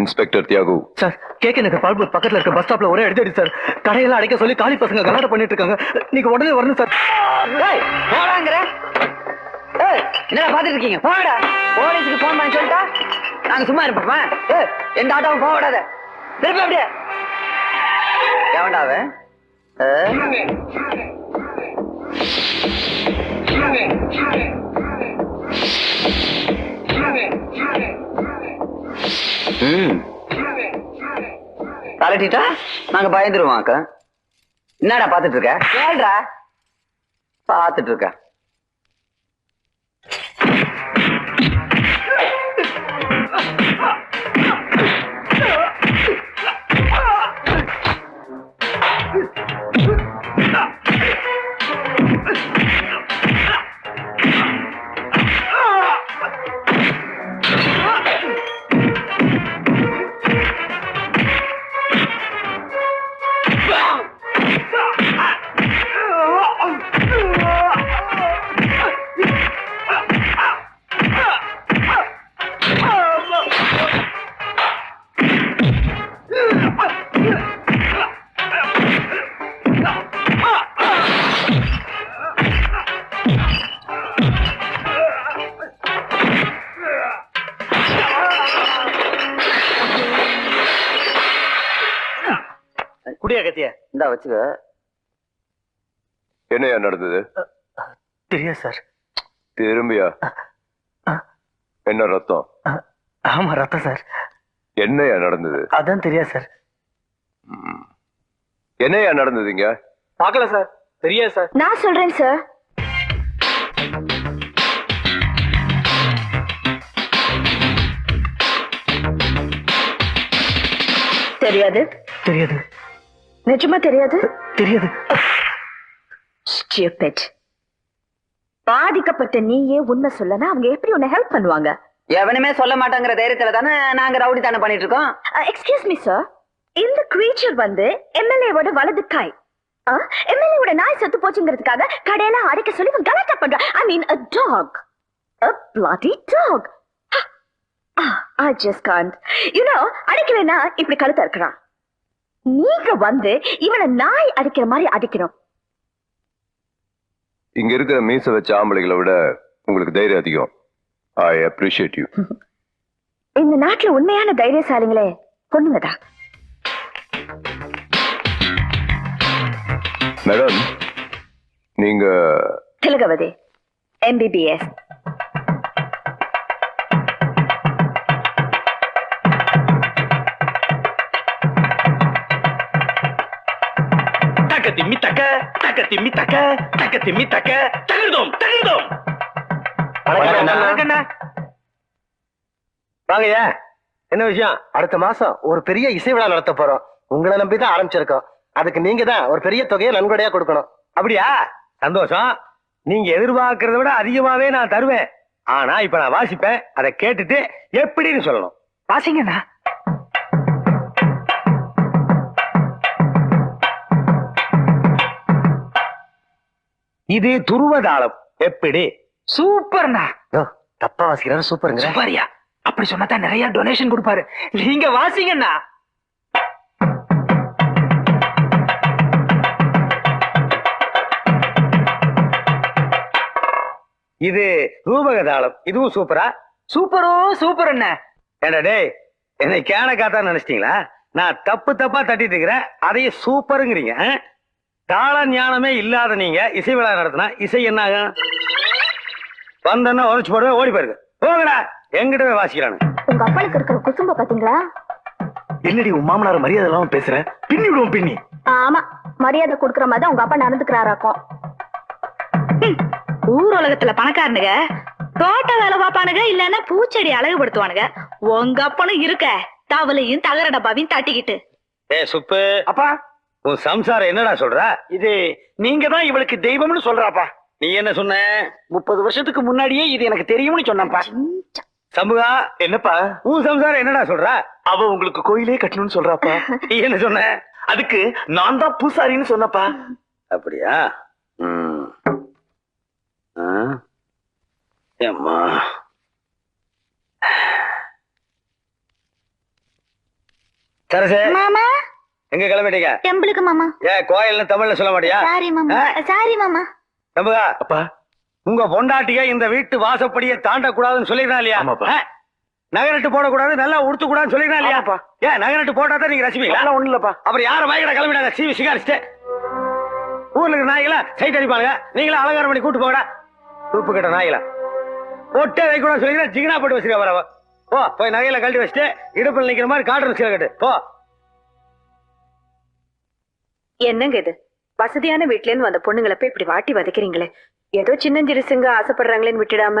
Inspector Thiyagu. Sir கேக்க நகர் பால்பூர் பக்கத்துல இருக்க பஸ் ஸ்டாப்ல ஒரே அடிதடி சார். கடையெல்லாம் அடைக்க சொல்லி காலி பசங்க கலாட்டம் பண்ணிட்டு இருக்காங்க. நீங்க உடனே வரணும் சார். ஏய் போடாங்கற ஏய் என்னடா பாத்துட்டு இருக்கீங்க? போடா போலீஸ்க்கு ஃபோன் பண்ணி சொல்லிட்டா? நாங்க சும்மா இருப்போமா ஏய் எந்த ஆட்டோவும் போக விடாத. திருப்பி அப்படியே. எவன்டா அவன்? கலட்டிட்டா? நாங்க பயந்துருவோம் அக்கா. என்னடா பாத்துட்டு இருக்க கேள்றா பாத்துட்டு இருக்க குடியா கத்திய? இந்தா வச்சுக்க. என்னையா நடந்தது? தெரியாது சார். திரும்பியா? என்ன ரத்தம்? ஆமா ரத்தம் சார். என்னையா நடந்தது? அதான் தெரியாது சார். ம். என்னையா நடந்ததுங்க பார்க்கல சார். தெரியாது சார். நான் சொல்றேன் சார். தெரியாது. தெரியாது. நிஜமா தெரியாது? தெரியாது. ஸ்டூபிட் பாதிக்கப்பட்ட நீயே உண்மை சொல்லனா அவங்க எப்படி உன்னை ஹெல்ப் பண்ணுவாங்க? எவனுமே சொல்ல மாட்டாங்கிற தைரியத்துல தானே நாங்க ரவுடி தானே பண்ணிட்டு இருக்கோம் எக்ஸ்கியூஸ் மீ சார் இந்த creature வந்து எம்எல்ஏவோட வலது காய் எம்எல்ஏவோட நாய் செத்து போச்சுங்கிறதுக்காக கடையெல்லாம் அடைக்க சொல்லி கலாட்டா பண்றான். ஐ மீன் a dog. A bloody dog. I just can't. You know அடிக்கலைன்னா இப்படி கழுத்த இருக்கிறான் நீங்க வந்து இவனை நாய் அடிக்கிற மாதிரி அடிக்கணும். இங்க இருக்கிற மீச வச்ச ஆம்பளைகளை விட உங்களுக்கு தைரியம் அதிகம். ஐ அப்ரிஷியேட் யூ இந்த நாட்டுல உண்மையான தைரியசாலிங்களே பொண்ணுங்க தான் மேடம் நீங்க திலகவதி எம்பிபிஎஸ் திம்மி தக்க தக்க திம்மி தக்க தக்க திம்மி தக்க தகிழ்தோம் தகிழ்தோம் வாங்கய்யா. என்ன விஷயம்? அடுத்த மாசம் ஒரு பெரிய இசை விழா நடத்த போறோம். உங்களை நம்பி தான் ஆரம்பிச்சிருக்கோம். அதுக்கு நீங்க தான் ஒரு பெரிய தொகையை நன்கொடையா கொடுக்கணும். அப்படியா? சந்தோஷம். நீங்க எதிர்பார்க்கறத விட அதிகமாவே நான் தருவேன். ஆனா இப்ப நான் வாசிப்பேன். அதை கேட்டுட்டு எப்படின்னு சொல்லணும். வாசிங்கண்ணா இது துருவதாளம். எப்படி? சூப்பர்ண்ணா. தப்பா வாசிக்கிறாரு சூப்பருங்க சூப்பரியா. அப்படி சொன்னா நிறைய டொனேஷன் கொடுப்பாரு. நீங்க வாசிங்கண்ணா. இது ரூபக தாளம் இதுவும் சூப்பரா? சூப்பரோ சூப்பர் அண்ணா ஏண்டா டேய் என்னை கேன காத்தா நினைச்சிட்டீங்களா? நான் தப்பு தப்பா தட்டிட்டு இருக்கிறேன். அதையே சூப்பருங்கிறீங்க தாள ஞானமே இல்லாத நீங்க இசை விழா நடத்தினா இசை என்ன ஆகும் வந்தோன்னா உரைச்சு போடுவேன் ஓடி போயிருங்க போங்கடா. எங்கிட்ட போய் வாசிக்கிறானு. உங்க அப்பனுக்கு இருக்கிற குசும்ப பாத்தீங்களா? என்னடி உன் மாமனார் மரியாதை இல்லாம பேசுற? பின்னி விடுவோம் பின்னி. ஆமா மரியாதை கொடுக்கற மாதிரி தான் உங்க அப்பா நடந்துக்கிறாராக்கும். ஊர் உலகத்துல பணக்காரனுங்க தோட்ட வேலை பாப்பானுங்க இல்லன்னா பூச்செடி அழகுபடுத்துவானுங்க உங்க அப்பனும் இருக்க தவளையும் தகர டப்பாவையும் தட்டிக்கிட்டு. ஏ சுப்பு. அப்பா. உன் சம்சாரம் என்னடா சொல்ற? இது நீங்க தான் இவளுக்கு தெய்வம்னு சொல்றாப்பா. நீ என்ன சொன்ன? முப்பது வருஷத்துக்கு முன்னாடியே இது எனக்கு தெரியும்னு சொன்னப்பா சம்புகா என்னப்பா? உன் சம்சாரம் என்னடா சொல்ற? அவ உங்களுக்கு கோயிலே கட்டணும்னு சொல்றாப்பா. நீ என்ன சொன்ன? அதுக்கு நான் தான் பூசாரின்னு சொன்னப்பா. அப்படியா? ஏம்மா? சரசு மாமா? எங்க கிளம்பிட்டீங்க? டெம்பிளுக்கு மாமா. ஏன் கோயில்னு தமிழ்ல சொல்ல மாட்டியா? சாரி மாமா? சாரி மாமா. நம்புகா அப்பா. உங்க பொண்டாட்டிய இந்த வீட்டு வாசப்படியை தாண்டக்கூடாதுன்னு சொல்லிருந்தா இல்லையா? நகரட்டு போடக்கூடாது நல்லா உடுத்து கூடாதுன்னு சொல்லிருந்தா இல்லையா ஏன் நகரட்டு போட்டா தான் நீங்க ரசிப்பீங்களா? ஒண்ணு இல்லப்பா. அப்புறம் யார வாய்க்கட கிளம்பிட்டாங்க சீவி சிகாரிச்சுட்டு. ஊர்ல இருக்கிற நாய்களா சைட் அடிப்பாங்க நீங்களா அலங்காரம் பண்ணி கூட்டு போகடா தூப்பு கட்ட நாய்களா. பொட்டே வைக்க கூட சொல்லிக்கிறேன் ஜிகினா போட்டு வச்சிருக்க வரவ போ போய் நகையில கழட்டி வச்சுட்டு இடுப்பில் நிக்கிற மாதிரி காட்டுற சீலை கட்டு. போ. என்னங்க இது? வசதியான வீட்ல இருந்து வந்த பொண்ணுங்களை போய் இப்படி வாட்டி வதைக்கிறீங்களே. ஏதோ சின்னஞ்சிறுசுங்க ஆசைப்படுறாங்களேன்னு விட்டுடாம.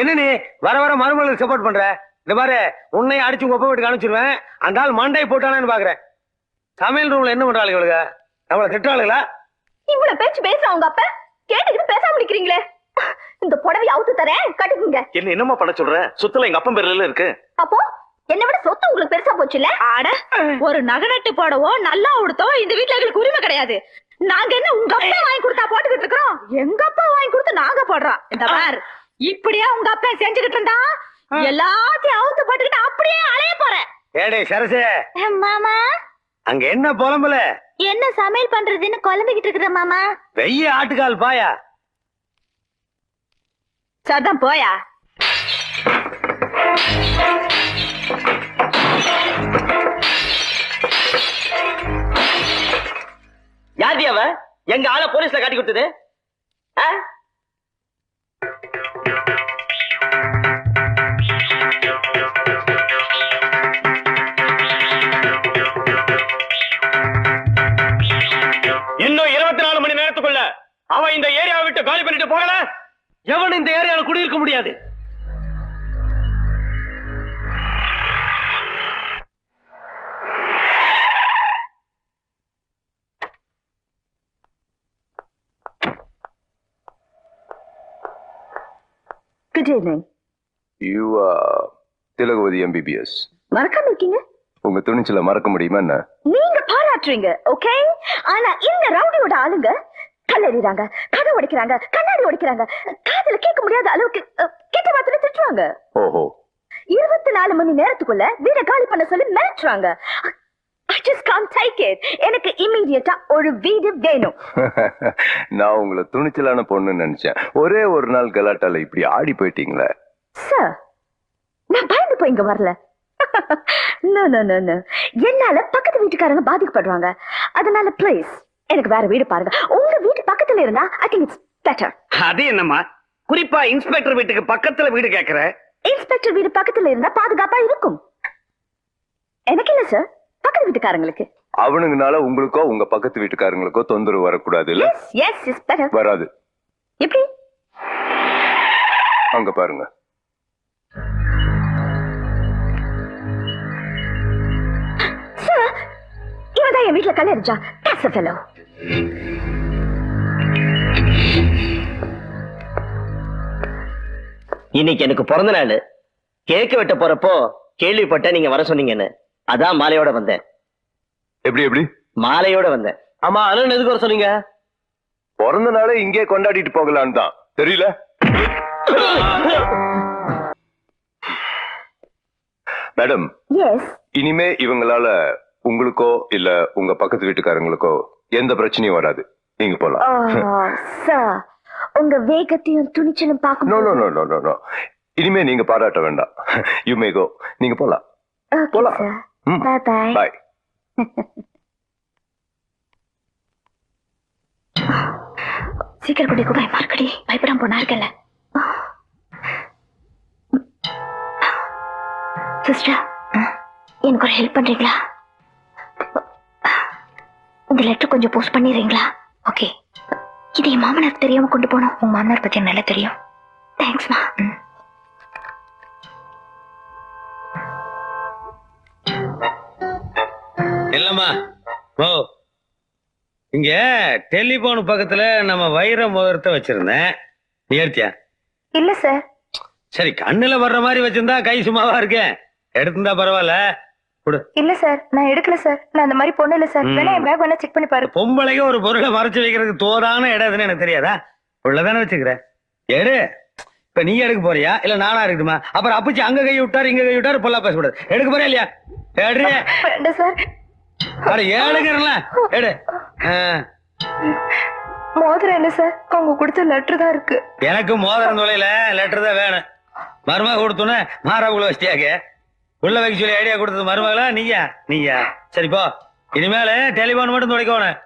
என்ன நீ வர வர மருமகளுக்கு சப்போர்ட் பண்ற? இந்த மாதிரி உன்னையும் அடிச்சு உங்க வீட்டுக்கு அனுப்பிச்சிருவேன். அந்த ஆள் மண்டை போட்டானு பாக்குறேன். சமையல் ரூம்ல என்ன பண்றாளுங்க இவளுங்க? நம்மள திட்டாளுங்களா இவ்வளவு பேச்சு பேசுற உங்க அப்ப கேட்டுக்கிட்டு பேசாம நிக்கிறீங்களே இந்த புடவை அவுத்து தரேன் கட்டுக்குங்க. என்ன என்னம்மா பண்ண சொல்ற? சுத்தல எங்க அப்பன் பேர்ல இருக்கு. அப்போ என்னை விட சொத்து உங்களுக்கு பெருசா போச்சுல்ல? ஆட ஒரு நகநட்டு போடவோ நல்லா உடுத்தவோ இந்த வீட்ல எங்களுக்கு உரிமை கிடையாது. நாங்க என்ன உங்க அப்பா வாங்கி கொடுத்தா போட்டுக்கிட்டு இருக்கிறோம்? எங்க அப்பா வாங்கி கொடுத்து நாங்க போடுறோம். இந்த பார் இப்படியே உங்க அப்பா செஞ்சுக்கிட்டு இருந்தா? எல்லாத்தையும் அவுத்து போட்டுக்கிட்டு அப்படியே அலைய போறேன் ஏடே சரசே. மாமா. அங்க என்ன புலம்புல? என்ன சமையல் பண்றதுன்னு குழம்பிக்கிட்டு இருக்கிற மாமா? வெய்ய ஆட்டுக்கால் பாயா. சதான் போயா? யாருடி அவ? எங்க ஆள போலீஸ்ல காட்டி கொடுத்தது? இன்னும் இருபத்தி நாலு மணி நேரத்துக்குள்ள அவன் இந்த ஏரியாவை விட்டு காலி பண்ணிட்டு போகல? எவன் இந்த ஏரியாவில் குடியிருக்க முடியாது. Good evening you Thilagavathi MBBS மறக்காம இருக்கீங்க? உங்க துணிச்சல மறக்க முடியுமா என்ன? நீங்க பாராட்டுறீங்க ஓகே ஆனா இந்த ரவுடியோட ஆளுங்க கல்லறிறாங்க கதை உடைக்கிறாங்க கண்ணாடி உடைக்கிறாங்க காதுல கேட்க முடியாத அளவுக்கு கெட்ட வார்த்தை திட்டுறாங்க ஓஹோ. இருபத்தி நாலு மணி நேரத்துக்குள்ள வீட காலி பண்ண சொல்லி மிரட்டுறாங்க. Just can't take it. எனக்கு இமீடியட்டா ஒரு வீடு வேணும். நான் உங்களை துணிச்சலான பொண்ணுன்னு நினைச்சேன். ஒரே ஒரு நாள் கலாட்டால இப்படி ஆடி போயிட்டீங்களே? சார் நான் பயந்து போய் இங்க வரல. No, no, no, no. என்னால பக்கத்து வீட்டுக்காரங்க பாதிக்கப்படுறாங்க. அதனால ப்ளீஸ் எனக்கு வேற வீடு பாருங்க. உங்க வீட்டு பக்கத்துல இருந்தா ஐ திங்க் இட்ஸ் பெட்டர் அது என்னம்மா? குறிப்பா இன்ஸ்பெக்டர் வீட்டுக்கு பக்கத்துல வீடு கேக்குற? இன்ஸ்பெக்டர் வீடு பக்கத்துல இருந்தா பாதுகாப்பா இருக்கும். எனக்கு இல்ல சார் பக்கத்து வீட்டுக்காரங்களுக்கு? அவனுங்கனால உங்களுக்கோ உங்க பக்கத்து வீட்டுக்காரங்களுக்கோ தொந்தரவு வரக்கூடாது இல்ல எஸ் எஸ் பெட்டர் வராது. எப்படி? அங்க பாருங்க. சார் இவன் தான் என் வீட்டுல கல்லறிச்சா That's a fellow. இன்னைக்கு எனக்கு பிறந்த நாள். கேக்கு வெட்ட போறப்போ கேள்விப்பட்ட நீங்க வர சொன்னீங்கன்னு. அதான் மாலையோட வந்தேன். எப்படி எப்படி? மாலையோட வந்தேன். ஆமா அண்ணன் எதுக்கு வர சொன்னீங்க? பிறந்த நாளே இங்கே கொண்டாடிட்டு போகலான்னு தான். தெரியல? மேடம் எஸ் இனிமே இவங்களால உங்களுக்கோ இல்ல உங்க பக்கத்து வீட்டுக்காரங்களுக்கோ எந்த பிரச்சனையும் வராது. நீங்க போலாம். சார் உங்க வேகத்தையும் துணிச்சலும் நோ பார்க்கும் no no no no no இனிமே நீங்க பாராட்ட வேண்டாம். யூ மே கோ நீங்க போலாம். போலாம். ம். பாய் பாய் பாய் சீக்கிரம் கூட்டிட்டு பயமா இருக்கடி பயப்படாம போனா இருக்கல சிஸ்டர் எனக்கு ஒரு ஹெல்ப் பண்றீங்களா இந்த லெட்டர் கொஞ்சம் போஸ்ட் பண்ணிடுறீங்களா ஓகே இது என் மாமனார் தெரியாம கொண்டு போனோம் உங்க மாமனார் பத்தி நல்லா தெரியும் தேங்க்ஸ்மா இல்லம்மா. ஓ இங்க டெலிபோன் பக்கத்துல நம்ம வைர முகூர்த்த வச்சிருந்தேன். நீ எடுத்தியா? இல்ல சார். சரி கண்ணுல வர்ற மாதிரி வச்சிருந்தா கை சும்மாவா இருக்கேன் எடுத்திருந்தா பரவாயில்ல. கொடு. இல்ல சார். நான் எடுக்கல சார். நான் அந்த மாதிரி பொண்ணு இல்ல சார். வேணா என் பேக் வேணா செக் பண்ணி பாரு. பொம்பளைக்கு ஒரு பொருளை மறைச்சு வைக்கிறதுக்கு தோதான இடம் எதுன்னு எனக்கு தெரியாதா? உள்ளதானே வச்சுக்கிற எடு. இப்ப நீ எடுக்க போறியா? இல்ல நானா எடுக்கட்டுமா? அப்புறம் அப்பச்சி அங்க கை விட்டாரு இங்க கை விட்டாரு பொல்லா பேசக்கூடாது. எடுக்க போறியா இல்லையா? சார். அட ஏழுங்கிறல எடு. மோதிரம் என்ன சார்? அவங்க கொடுத்த லெட்டர் தான் இருக்கு. எனக்கு மோதிரம் தொலைல லெட்டர் தான் வேணும். மருமக கொடுத்தோன்னே மாறாவுக்குள்ள வச்சிட்டியாக்க? உள்ள வைக்க சொல்லி ஐடியா கொடுத்தது மருமகளா நீயா? நீயா. சரி போ. இனிமேல டெலிபோன் மட்டும் துடைக்கணும்